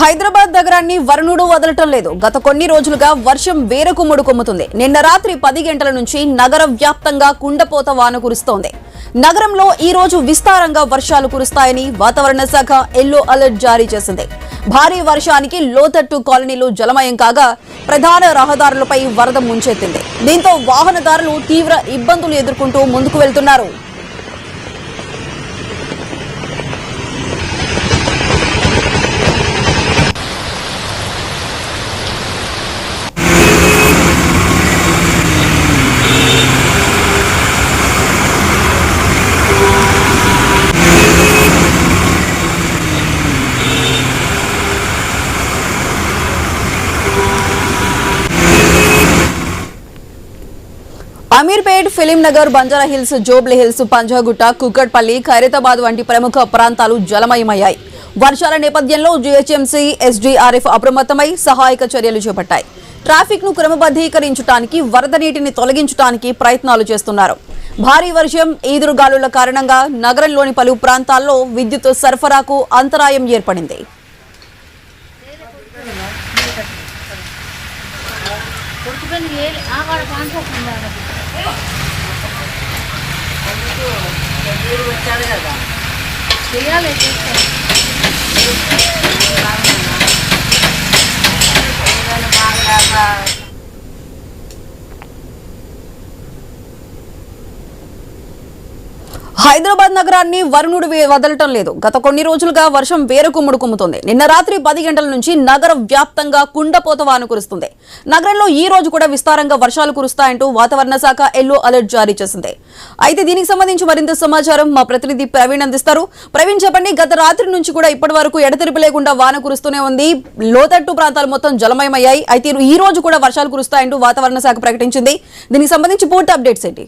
హైదరాబాద్ నగరాన్ని వరుణుడు వదలటం లేదు. గత కొన్ని రోజులుగా వర్షం వేరకుమ్ముడు కుమ్ముతుంది నిన్న రాత్రి పది గంటల నుంచి నగర వ్యాప్తంగా కుండపోత వాన కురుస్తోంది. నగరంలో ఈ రోజు విస్తారంగా వర్షాలు కురుస్తాయని వాతావరణ శాఖ ఎల్లో అలర్ట్ జారీ చేసింది. భారీ వర్షానికి లోతట్టు కాలనీలు జలమయం కాగా ప్రధాన రహదారులపై వరద ముంచెత్తింది. దీంతో వాహనదారులు తీవ్ర ఇబ్బందులు ఎదుర్కొంటూ ముందుకు వెళ్తున్నారు. అమీర్పేట్ ఫిలింనగర్ బంజారాహిల్స్ బంజారా హిల్స్ జోబ్లీ హిల్స్ పంజాగుట్ట కుక్కట్పల్లి ఖైరతాబాద్ వంటి ప్రముఖ ప్రాంతాలు జలమయమయ్యాయి. వర్షాల నేపథ్యంలో జీహెచ్ఎంసీ ఎస్డీఆర్ఎఫ్ అప్రమత్తమై సహాయక చర్యలు చేపట్టాయి. ట్రాఫిక్ను క్రమబద్ధీకరించడానికి వరద నీటిని తొలగించడానికి ప్రయత్నాలు చేస్తున్నారు. భారీ వర్షం ఈదురుగాలుల కారణంగా నగరంలోని పలు ప్రాంతాల్లో విద్యుత్ సరఫరాకు అంతరాయం ఏర్పడింది. కొడుకుపల్లి ఏ ఆగాడ కాన్సెప్ట్ ఉండాలి చేయాలి హైదరాబాద్ నగరాన్ని వరుణుడు వదలటం లేదు. గత కొన్ని రోజులుగా వర్షం వేరుకుమ్ముడు కుమ్ముతుంది నిన్న రాత్రి పది గంటల నుంచి నగర వ్యాప్తంగా కుండపోత వాన కురుస్తుంది. నగరంలో ఈ రోజు కూడా విస్తారంగా వర్షాలు కురుస్తాయంటూ వాతావరణ శాఖ ఎల్లో అలర్ట్ జారీ చేసింది. అయితే దీనికి సంబంధించి మరింత సమాచారం మా ప్రతినిధి ప్రవీణ్ అందిస్తారు. ప్రవీణ్ చెప్పండి గత రాత్రి నుంచి కూడా ఇప్పటి వరకు ఎడతెరిపి లేకుండా వాన కురుస్తూనే ఉంది. లోతట్టు ప్రాంతాలు మొత్తం జలమయమయ్యాయి. అయితే ఈ రోజు కూడా వర్షాలు కురుస్తాయంటూ వాతావరణ శాఖ ప్రకటించింది. దీనికి సంబంధించి పూర్తి అప్డేట్స్ ఏంటి?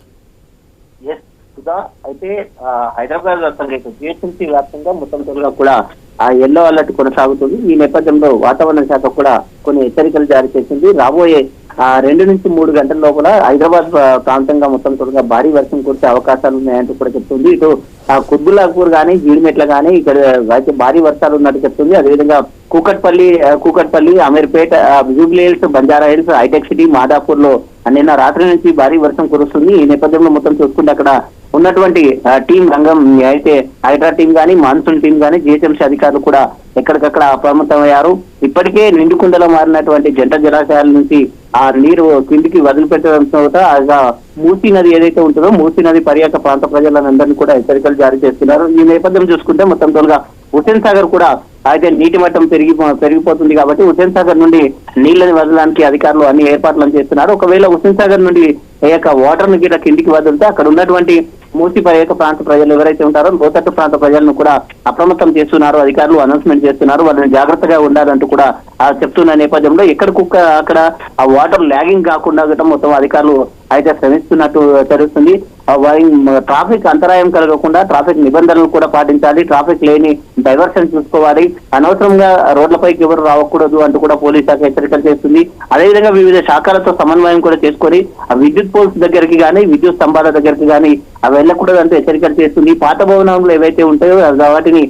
ఎస్ అయితే ఆ, హైదరాబాద్ వ్యాప్తంగా జిహెచ్ఎంసీ వ్యాప్తంగా మొత్తం త్వరగా కూడా ఆ ఎల్లో అలర్ట్ కొనసాగుతుంది. ఈ నేపథ్యంలో వాతావరణ శాఖ కూడా కొన్ని హెచ్చరికలు జారీ చేసింది. రాబోయే ఆ, రెండు నుంచి మూడు గంటల లోపల హైదరాబాద్ ప్రాంతంగా మొత్తం తొలగా భారీ వర్షం కురిసే అవకాశాలు ఉన్నాయంటూ కూడా చెప్తుంది. ఇటు ఆ, కుత్బుల్లాపూర్ కానీ జీడిమెట్ల కానీ ఇక్కడ అయితే భారీ వర్షాలు ఉన్నట్టు చెప్తుంది. అదేవిధంగా Kukatpally Kukatpally Ameerpet Jubilee Hills Banjara Hills Hitec City మాదాపూర్లో నిన్న రాత్రి నుంచి భారీ వర్షం కురుస్తుంది. ఈ నేపథ్యంలో మొత్తం చూసుకుంటే అక్కడ ఉన్నటువంటి టీం రంగం అయితే హైడ్రా టీం కానీ మాన్సూన్ టీం కానీ జిహెచ్ఎంసీ అధికారులు కూడా ఎక్కడికక్కడ అప్రమత్తమయ్యారు. ఇప్పటికే నిండుకుండలో మారినటువంటి జంట జలాశయాల నుంచి ఆ నీరు కిందికి వదిలిపెట్టడంతో ఆ మూసీ నది ఏదైతే ఉంటుందో మూసీ నది పర్యాటక ప్రాంత ప్రజలందరినీ కూడా హెచ్చరికలు జారీ చేస్తున్నారు. ఈ నేపథ్యం చూసుకుంటే మొత్తం తోలుగా హుసేన్ సాగర్ కూడా అయితే నీటి మట్టం పెరిగి పెరిగిపోతుంది కాబట్టి హుసేన్ సాగర్ నుండి నీళ్ళని వదలడానికి అధికారులు అన్ని ఏర్పాట్లను చేస్తున్నారు. ఒకవేళ హుసేన్ సాగర్ నుండి ఈ యొక్క వాటర్ని గిట్ల కిందికి వదిలితే అక్కడ ఉన్నటువంటి మూసి పర్యాటక ప్రాంత ప్రజలు ఎవరైతే ఉంటారో లోతట్టు ప్రాంత ప్రజలను కూడా అప్రమత్తం చేస్తున్నారు. అధికారులు అనౌన్స్మెంట్ చేస్తున్నారు. వాళ్ళని జాగ్రత్తగా ఉండాలంటూ కూడా ఆ చెప్తున్న నేపథ్యంలో ఎక్కడ కుక్క అక్కడ ఆ వాటర్ లాగింగ్ కాకుండా మొత్తం అధికారులు అయితే శ్రమిస్తున్నట్టు తెలుస్తుంది. వారి ట్రాఫిక్ అంతరాయం కలగకుండా ట్రాఫిక్ నిబంధనలు కూడా పాటించాలి ట్రాఫిక్ లేని డైవర్షన్ చూసుకోవాలి. అనవసరంగా రోడ్లపైకి ఎవరు రావకూడదు అంటూ కూడా పోలీస్ శాఖ హెచ్చరికలు చేస్తుంది. అదేవిధంగా వివిధ శాఖలతో సమన్వయం కూడా చేసుకొని ఆ విద్యుత్ పోల్స్ దగ్గరికి కానీ విద్యుత్ స్తంభాల దగ్గరికి కానీ అవి వెళ్ళకూడదు అంటూ హెచ్చరికలు చేస్తుంది. పాత భవనంలో ఏవైతే ఉంటాయో వాటిని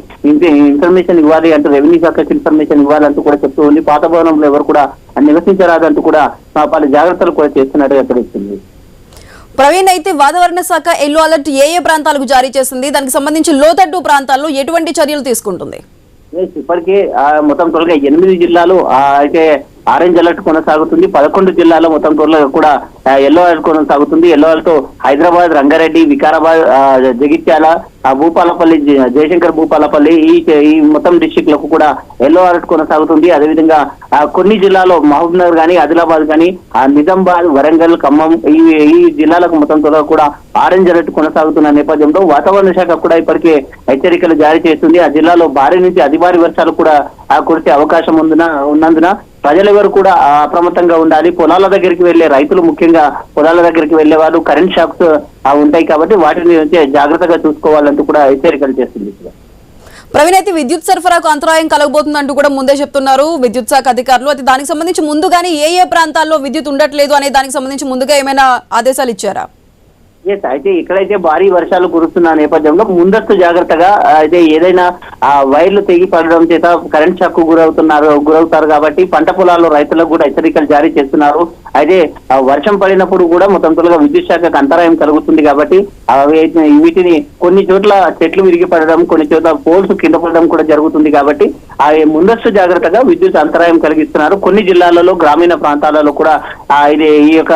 ఇన్ఫర్మేషన్ ఇవ్వాలి అంటూ రెవెన్యూ శాఖకి ఇన్ఫర్మేషన్ ఇవ్వాలంటూ కూడా చెప్తూ ఉంది. పాత భవనంలో ఎవరు కూడా నివసించరాదంటూ కూడా పలు జాగ్రత్తలు కూడా చేస్తున్నట్టుగా తెలుస్తుంది. ప్రవీణ్ అయితే వాతావరణ శాఖ ఎల్లో అలర్ట్ ఏ ఏ ప్రాంతాలకు జారీ చేసింది? దానికి సంబంధించి లోతట్టు ప్రాంతాల్లో ఎటువంటి చర్యలు తీసుకుంటుంది? ఇప్పటికే మొత్తం త్వరగా ఎనిమిది జిల్లాలు అయితే ఆరెంజ్ అలర్ట్ కొనసాగుతుంది. పదకొండు జిల్లాలో మొత్తం త్వరగా కూడా ఎల్లో అలర్ట్ కొనసాగుతుంది. ఎల్లో అలర్ట్ హైదరాబాద్ రంగారెడ్డి వికారాబాద్ జగిత్యాల భూపాలపల్లి జయశంకర్ భూపాలపల్లి ఈ ఈ మొత్తం డిస్టిక్లకు కూడా ఎల్లో అలర్ట్ కొనసాగుతుంది. అదేవిధంగా కొన్ని జిల్లాలో మహబూబ్ నగర్ కానీ ఆదిలాబాద్ కానీ ఆ, నిజామాబాద్ వరంగల్ ఖమ్మం ఈ ఈ జిల్లాలకు మొత్తం త్వరగా కూడా ఆరెంజ్ అలర్ట్ కొనసాగుతున్న నేపథ్యంలో వాతావరణ శాఖ కూడా ఇప్పటికే హెచ్చరికలు జారీ చేస్తుంది. ఆ జిల్లాలో భారీ నుంచి అతి భారీ వర్షాలు కూడా ఆ, కురిసే అవకాశం ఉందిన ఉన్నందున ప్రజలెవరు కూడా అప్రమత్తంగా ఉండాలి. పొలాల దగ్గరికి వెళ్ళే రైతులు ముఖ్యంగా పొలాల దగ్గరికి వెళ్ళే వాళ్ళు కరెంట్ షాక్స్ ఉంటాయి కాబట్టి వాటిని జాగ్రత్తగా చూసుకోవాలంటూ కూడా హెచ్చరికలు చేస్తుంది ప్రవీణ్ అయితే విద్యుత్ సరఫరాకు అంతరాయం కలగబోతుందంటూ కూడా ముందే చెప్తున్నారు విద్యుత్ శాఖ అధికారులు. అయితే దానికి సంబంధించి ముందుగానే ఏ ఏ ప్రాంతాల్లో విద్యుత్ ఉండట్లేదు అనే దానికి సంబంధించి ముందుగా ఏమైనా ఆదేశాలు ఇచ్చారా? ఎస్ అయితే ఇక్కడైతే భారీ వర్షాలు కురుస్తున్న నేపథ్యంలో ముందస్తు జాగ్రత్తగా అయితే ఏదైనా ఆ వైర్లు తెగి పడడం చేత కరెంట్ షాక్కు గురవుతున్నారు గురవుతారు కాబట్టి పంట పొలాల్లో రైతులకు కూడా హెచ్చరికలు జారీ చేస్తున్నారు. అయితే వర్షం పడినప్పుడు కూడా మొత్తం తొలగా విద్యుత్ శాఖకు అంతరాయం కలుగుతుంది కాబట్టి వీటిని కొన్ని చోట్ల చెట్లు విరిగి పడడం కొన్ని చోట్ల పోల్స్ కింద పడడం కూడా జరుగుతుంది కాబట్టి ఆ ముందస్తు జాగ్రత్తగా విద్యుత్ అంతరాయం కలిగిస్తున్నారు. కొన్ని జిల్లాలలో గ్రామీణ ప్రాంతాలలో కూడా ఆ, ఇది ఈ యొక్క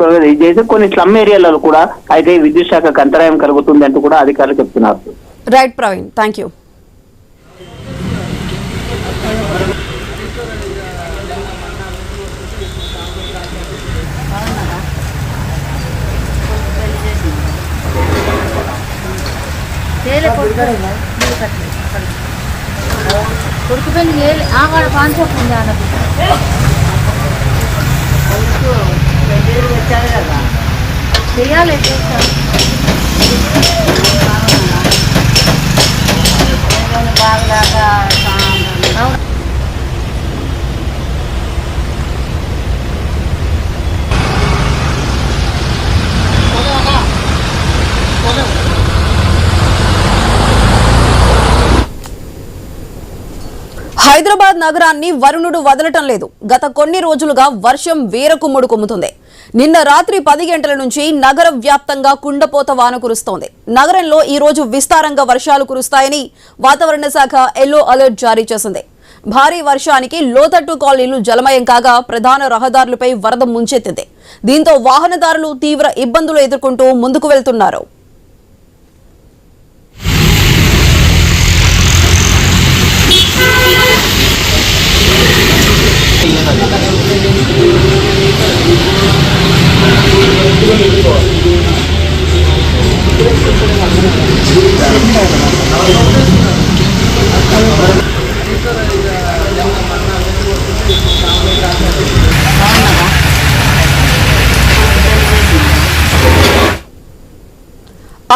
తొలగా ఇది చేసి కొన్ని స్లమ్ ఏరియాలలో కూడా అయితే విద్యుత్ శాఖకు అంతరాయం కలుగుతుంది అంటూ కూడా అధికారులు చెప్తున్నారు. రైట్ ప్రవీణ్ థ్యాంక్ యూ కొడుకు పెళ్ళి చేయలే ఆగాడ పాన్సప్ ఉంది ఆడకు చెయ్యాలి చేస్తాను అవును హైదరాబాద్ నగరాన్ని వరుణుడు వదలటం లేదు. గత కొన్ని రోజులుగా వర్షం వేరకుమ్ముడు కుమ్ముతుంది నిన్న రాత్రి పది గంటల నుంచి నగర వ్యాప్తంగా కుండపోత వాన కురుస్తోంది. నగరంలో ఈ రోజు విస్తారంగా వర్షాలు కురుస్తాయని వాతావరణ శాఖ ఎల్లో అలర్ట్ జారీ చేసింది. భారీ వర్షానికి లోతట్టు కాలనీలు జలమయం కాగా ప్రధాన రహదారులపై వరద ముంచెత్తింది. దీంతో వాహనదారులు తీవ్ర ఇబ్బందులు ఎదుర్కొంటూ ముందుకు వెళ్తున్నారు.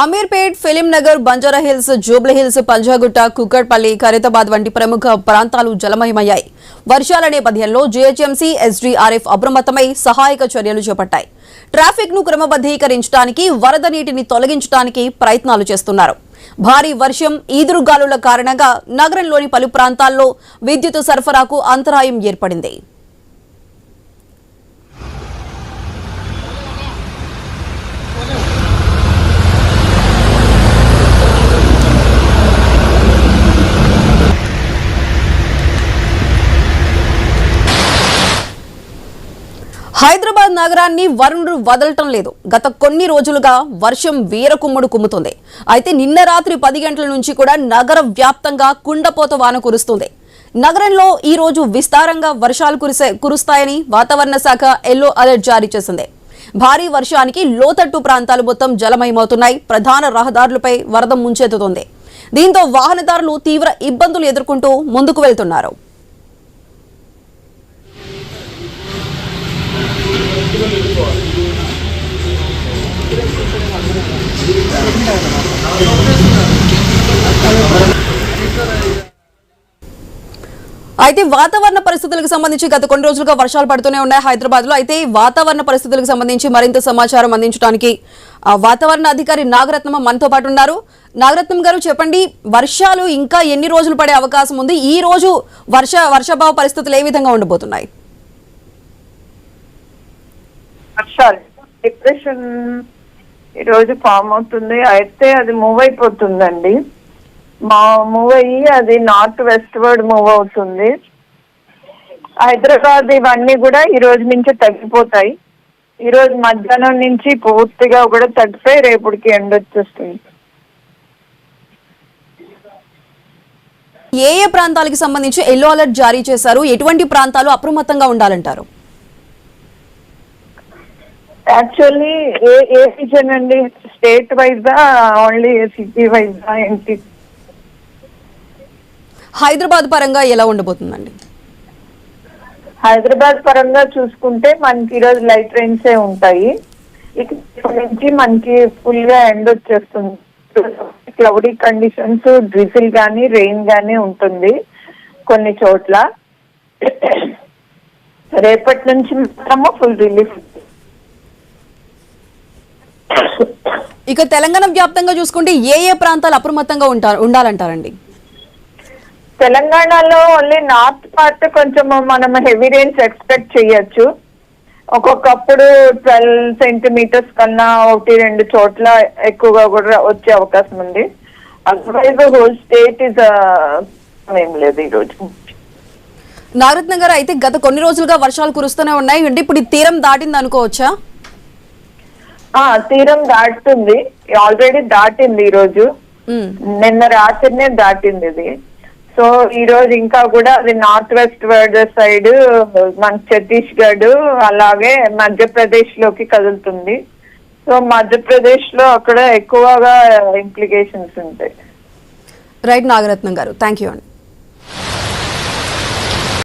అమీర్పేట్ ఫిలిం నగర్ బంజారా హిల్స్ హిల్స్ పంజాగుట్ట కుక్కట్పల్లి ఖరీదాబాద్ వంటి ప్రముఖ ప్రాంతాలు జలమయమయ్యాయి. వర్షాల నేపథ్యంలో జీహెచ్ఎంసీ ఎస్డీఆర్ఎఫ్ అప్రమత్తమై సహాయక చర్యలు చేపట్టాయి. ట్రాఫిక్ను క్రమబద్దీకరించడానికి వరద నీటిని తొలగించడానికి ప్రయత్నాలు చేస్తున్నారు. భారీ వర్షం ఈదురుగాలుల కారణంగా నగరంలోని పలు ప్రాంతాల్లో విద్యుత్ సరఫరాకు అంతరాయం ఏర్పడింది. హైదరాబాద్ నగరాన్ని వరుణుడు వదలటం లేదు. గత కొన్ని రోజులుగా వర్షం వీరకుమ్ముడు కుమ్ముతుంది. అయితే నిన్న రాత్రి పది గంటల నుంచి కూడా నగర వ్యాప్తంగా కుండపోత వాన కురుస్తుంది. నగరంలో ఈ రోజు విస్తారంగా వర్షాలు కురిసే కురుస్తాయని వాతావరణ శాఖ ఎల్లో అలర్ట్ జారీ చేసింది. భారీ వర్షానికి లోతట్టు ప్రాంతాలు మొత్తం జలమయమవుతున్నాయి. ప్రధాన రహదారులపై వరద ముంచెత్తుతుంది. దీంతో వాహనదారులు తీవ్ర ఇబ్బందులు ఎదుర్కొంటూ ముందుకు వెళ్తున్నారు. అయితే వాతావరణ పరిస్థితులకు సంబంధించి గత కొన్ని రోజులుగా వర్షాలు పడుతూనే ఉన్నాయి హైదరాబాద్లో అయితే వాతావరణ పరిస్థితులకు సంబంధించి మరింత సమాచారం అందించడానికి ఆ, వాతావరణ అధికారి నాగరత్నం మనతో పాటు ఉన్నారు. నాగరత్నం గారు చెప్పండి వర్షాలు ఇంకా ఎన్ని రోజులు పడే అవకాశం ఉంది? ఈ రోజు వర్ష వర్షభావ పరిస్థితులు ఏ విధంగా ఉండబోతున్నాయి? వర్షాలు. డిప్రెషన్ ఈ రోజు ఫామ్ అవుతుంది. అయితే అది మూవ్ అయిపోతుందండి. మా మూవ్ అయ్యి అది నార్త్ వెస్ట్ వర్డ్ మూవ్ అవుతుంది. హైదరాబాద్ ఇవన్నీ కూడా ఈ రోజు నుంచి తగ్గిపోతాయి. ఈ రోజు మధ్యాహ్నం నుంచి పూర్తిగా కూడా తగ్గిపోయి రేపుడికి ఎండ వచ్చేస్తుంది. ఏ ఏ ప్రాంతాలకు సంబంధించి ఎల్లో అలర్ట్ జారీ చేశారు? ఎటువంటి ప్రాంతాలు అప్రమత్తంగా ఉండాలంటారు? యాక్చువల్లీ ఏ ఏ రీజన్ అండి? స్టేట్ వైజా ఓన్లీ సిటీ వైజా ఏంటి? హైదరాబాద్ పరంగా ఎలా ఉండబోతుందండి? హైదరాబాద్ పరంగా చూసుకుంటే మనకి ఈరోజు లైట్ రైన్సే ఉంటాయి. ఇక ఇప్పటి నుంచి మనకి ఫుల్గా ఎండ్ వచ్చేస్తుంది. క్లౌడీ కండిషన్స్ డ్రిజిల్ గానీ రెయిన్ గానీ ఉంటుంది కొన్ని చోట్ల. రేపటి నుంచి మాత్రము ఫుల్ రిలీఫ్ ఇక తెలంగాణ వ్యాప్తంగా చూసుకుంటే ఏ ఏ ప్రాంతాలు అప్రమత్తంగా ఉంటారు ఉండాలంటారండి? తెలంగాణలో ఓన్లీ నార్త్ పార్ట్ కొంచెం మనం హెవీ రైన్స్ ఎక్స్పెక్ట్ చేయొచ్చు. ఒక్కొక్కప్పుడు ట్వెల్వ్ సెంటీమీటర్స్ కన్నా ఒకటి రెండు చోట్ల ఎక్కువగా కూడా వచ్చే అవకాశం ఉంది. అదర్వైజ్ హోల్ స్టేట్ ఇస్ ఏం లేదు ఈరోజు నాగరత్న గారు అయితే గత కొన్ని రోజులుగా వర్షాలు కురుస్తూనే ఉన్నాయి. అంటే ఇప్పుడు ఈ తీరం దాటింది అనుకోవచ్చా తీరం దాటుతుంది. ఆల్రెడీ దాటింది ఈరోజు ఉమ్. నిన్న రాత్రినే దాటింది ఇది. సో ఈ రోజు ఇంకా కూడా అది నార్త్ వెస్ట్ వర్డ్ సైడ్ మన ఛత్తీస్గఢ్ అలాగే మధ్యప్రదేశ్లోకి కదులుతుంది. సో మధ్యప్రదేశ్లో అక్కడ ఎక్కువగా ఇంప్లికేషన్స్ ఉంటాయి. రైట్ నాగరత్నం గారు. థ్యాంక్ యూ అండి.